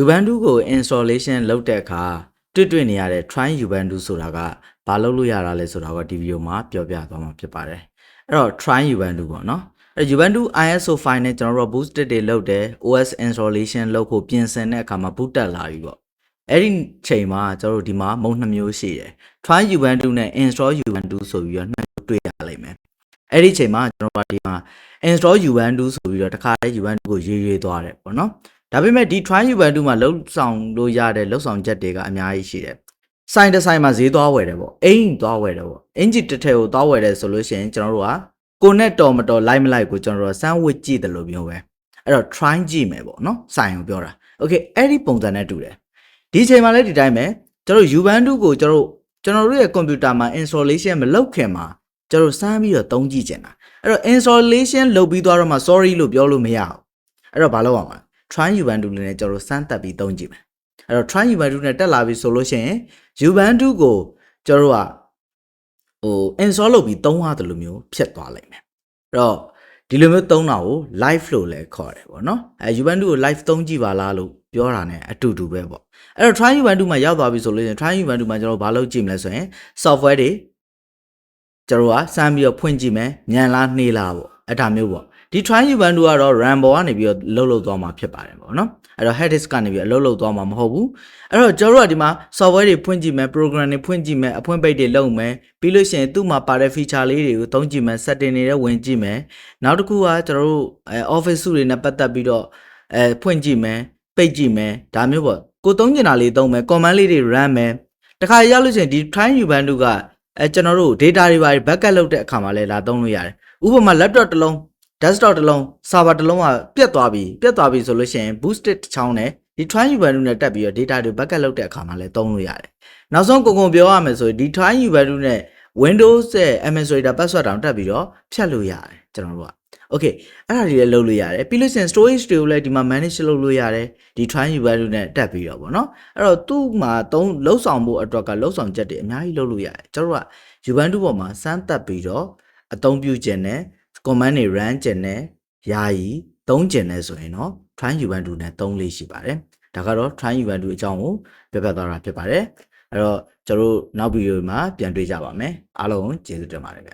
Ubuntu ကို installation လုပ်တဲ့အခါတွေ့တွေ့နေရတဲ့ try Ubuntu ဆိုတာကဘာလုပ်လို့ရတာလဲဆိုတာကိုဒီဗီဒီယိုမှာပြောပြသွားမှာဖြစ်ပါတယ်အဲ့တော့ try Ubuntu ပေါ့နော်အဲ့ Ubuntu ISO file နဲ့ကျွန်တော်တို့ boosted တွေလုပ်တယ် OS installation လုပ်ဖို့ပြင်ဆင်တဲ့အခါမှာ boot တက်လာပြီပေါ့အဲ့ဒီချိန်မှာကျွန်တော်တို့ဒီမှာမုံနှစ်မျိုးရှိတယ် try Ubuntu နဲ့ install Ubuntu ဆိုပြီးတော့နှစ်မျိုးတွေ့ရလိမ့်မယ်အဲ့ဒီချိန်မှာကျွန်တော်တို့ဒီမှာ install Ubuntu ဆိုပြီးတော့တခါတည်း Ubuntu ကိုရေးရေးသွားတယ်ပေါ့နော် ဒါပေမဲ့ဒီ try Ubuntu မှာလှုပ်ဆောင်လို့ရတဲ့လှုပ်ဆောင်ချက်တွေကအများကြီးရှိတယ်ဆိုင်တစ်ဆိုင်မှာဈေးသွားဝယ်တယ်ပေါ့အိမ်သွားဝယ်တယ်ပေါ့အင်ဂျီတစ်ထည်ကိုသွားဝယ်တယ်ဆိုလို့ရှိရင်ကျွန်တော်တို့ကကိုနဲ့တော်မတော်လိုက်မလိုက်ကိုကျွန်တော်တို့စမ်းဝစ်ကြည့်တယ်လို့မျိုးပဲအဲ့တော့ try ကြည့်မယ်ပေါ့နော်ဆိုင်ကိုပြောတာ okay အဲ့ဒီပုံစံနဲ့တူတယ်ဒီအချိန်မှာလည်းဒီတိုင်းပဲကျွန်တော် Ubuntu ကိုကျွန်တော်တို့ကျွန်တော်တို့ရဲ့ computer မှာ installation မလုပ်ခင်မှာကျွန်တော်စမ်းပြီးတော့သုံးကြည့်ချင်တာအဲ့တော့ installation လုပ်ပြီးသွားတော့မှ sorry လို့ပြောလို့မရဘူးအဲ့တော့ဘာလုပ်အောင်လဲ try Ubuntu လေးနဲ့ကျွန်တော်စမ်းတက်ပြီးသုံးကြည့်မယ်အဲ့တော့ try Ubuntu နဲ့တက်လာပြီဆိုလို့ရှိရင် Ubuntu ကိုကျွန်တော်တို့ကဟို install လုပ်ပြီးသုံးရတယ်လို့မျိုးဖြစ်သွားလိမ့်မယ်အဲ့တော့ဒီလိုမျိုးသုံးတာကို live လို့လည်းခေါ်တယ်ပေါ့နော်အဲ Ubuntu ကို live သုံးကြည့်ပါလားလို့ပြောတာ ਨੇ အတူတူပဲပေါ့အဲ့တော့ try Ubuntu မှာရောက်သွားပြီဆိုလို့ရှိရင် try Ubuntu မှာကျွန်တော်ဘာလုပ်ကြည့်မလဲဆိုရင် software တွေကျွန်တော်ကစမ်းပြီးတော့ဖွင့်ကြည့်မယ်ညံလားနှေးလားပေါ့ အဲ့ဒါမျိုးပေါ့ဒီ try Ubuntu ကတော့ RAM ပေါ်ကနေပြီးတော့လှုပ်လှုပ်သွားမှာဖြစ်ပါတယ်ပေါ့နော်အဲ့တော့ head disk ကနေပြီးတော့လှုပ်လှုပ်သွားမှာမဟုတ်ဘူးအဲ့တော့ကျွန်တော်တို့ကဒီမှာ software တွေဖွင့်ကြည့်မယ် program တွေဖွင့်ကြည့်မယ်အဖွင့်ပိတ်တွေလုပ်မယ်ပြီးလို့ရှိရင်သူ့မှာပါတဲ့ feature လေးတွေကိုသုံးကြည့်မယ် setting တွေလည်းဝင်ကြည့်မယ်နောက်တစ်ခုကကျွန်တော်တို့အဲ office suite တွေနဲ့ပတ်သက်ပြီးတော့အဲဖွင့်ကြည့်မယ်ပိတ်ကြည့်မယ်ဒါမျိုးပေါ့ကိုသုံးကျင်တာလေးသုံးမယ် command လေးတွေ run မယ်တခါရောက်လို့ရှိရင်ဒီ try Ubuntu ကအဲကျွန်တော်တို့ data တွေပါ backup လုပ်တဲ့အခါမှာလည်းလာသုံးလို့ရတယ် ဥပမာ laptop တစ်လုံး desktop တစ်လုံး server တစ်လုံးကပြတ်သွားပြီပြတ်သွားပြီဆိုလို့ရှိရင် boosted ချောင်းနဲ့ဒီ try Ubuntu နဲ့တက်ပြီးတော့ data တွေ backup လုပ်တဲ့အခါမှာလည်းသုံးလို့ရတယ်နောက်ဆုံးကုန်ကုန်ပြောရမယ်ဆိုရင်ဒီ try Ubuntu နဲ့ Windows ရဲ့ administrator password တောင်တက်ပြီးတော့ဖြတ်လို့ရတယ်ကျွန်တော်တို့က okay အဲ့ဒါတွေလည်းလုပ်လို့ရတယ်ပြီးလို့ရှိရင် storage တွေကိုလည်းဒီမှာ manage လုပ်လို့ရတယ်ဒီ try Ubuntu နဲ့တက်ပြီးတော့ဗောနော်အဲ့တော့သူ့မှာသုံးလှုပ်ဆောင်ဖို့အတွက်ကလှုပ်ဆောင်ချက်တွေအများကြီးလုပ်လို့ရတယ်ကျွန်တော်တို့က Ubuntu ပေါ်မှာစမ်းတက်ပြီးတော့ အသုံးပြုခြင်းနဲ့ command တွေ run ခြင်းနဲ့ယာယီသုံးခြင်းနဲ့ဆိုရင်တော့ try Ubuntu နဲ့သုံးလေးရှိပါတယ်ဒါကတော့ try Ubuntu အကြောင်းကိုပြပြသွားတာဖြစ်ပါတယ်အဲ့တော့ကျွန်တော်တို့နောက်ဗီဒီယိုမှာပြန်တွေ့ကြပါမယ်အားလုံးကျေးဇူးတင်ပါတယ်ဗျ